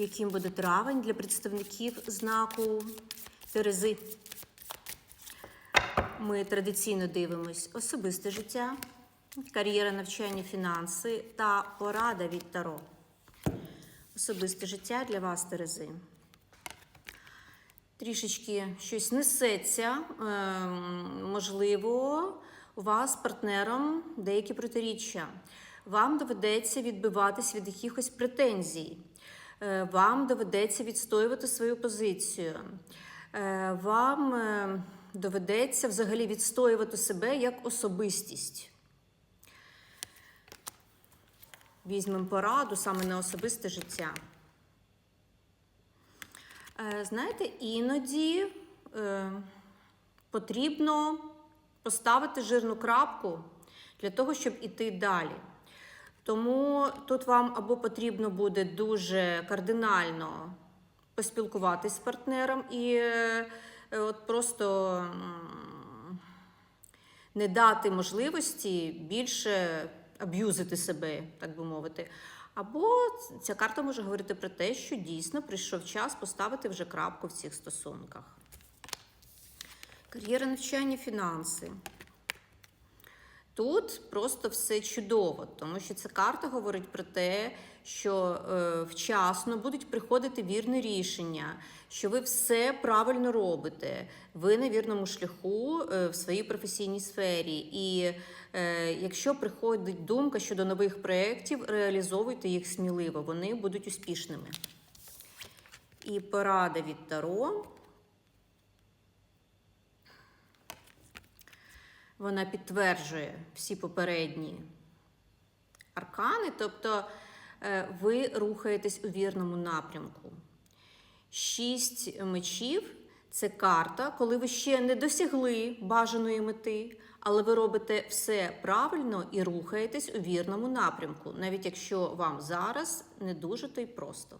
яким буде травень для представників знаку Терези. Ми традиційно дивимось особисте життя, кар'єра, навчання, фінанси та порада від Таро. Особисте життя для вас, Терези. Трішечки щось несеться, ем, можливо, у вас партнером деякі протиріччя. Вам доведеться відбиватись від якихось претензій. Е, Вам доведеться відстоювати свою позицію. Е, Вам е, доведеться взагалі відстоювати себе як особистість. Візьмемо пораду саме на особисте життя. Знаєте, іноді потрібно поставити жирну крапку для того, щоб іти далі. Тому тут вам або потрібно буде дуже кардинально поспілкуватись з партнером і е, от просто не дати можливості більше аб'юзити себе, так би мовити. Або ця карта може говорити про те, що дійсно прийшов час поставити вже крапку в цих стосунках. Кар'єра навчання, фінанси. Тут просто все чудово, тому що ця карта говорить про те, що е, вчасно будуть приходити вірні рішення, що ви все правильно робите, ви на вірному шляху е, в своїй професійній сфері. І е, якщо приходить думка щодо нових проєктів, реалізовуйте їх сміливо, вони будуть успішними. І порада від Таро. Вона підтверджує всі попередні аркани, тобто е, ви рухаєтесь у вірному напрямку. Шість мечів це карта, коли ви ще не досягли бажаної мети, але ви робите все правильно і рухаєтесь у вірному напрямку, навіть якщо вам зараз не дуже то й просто.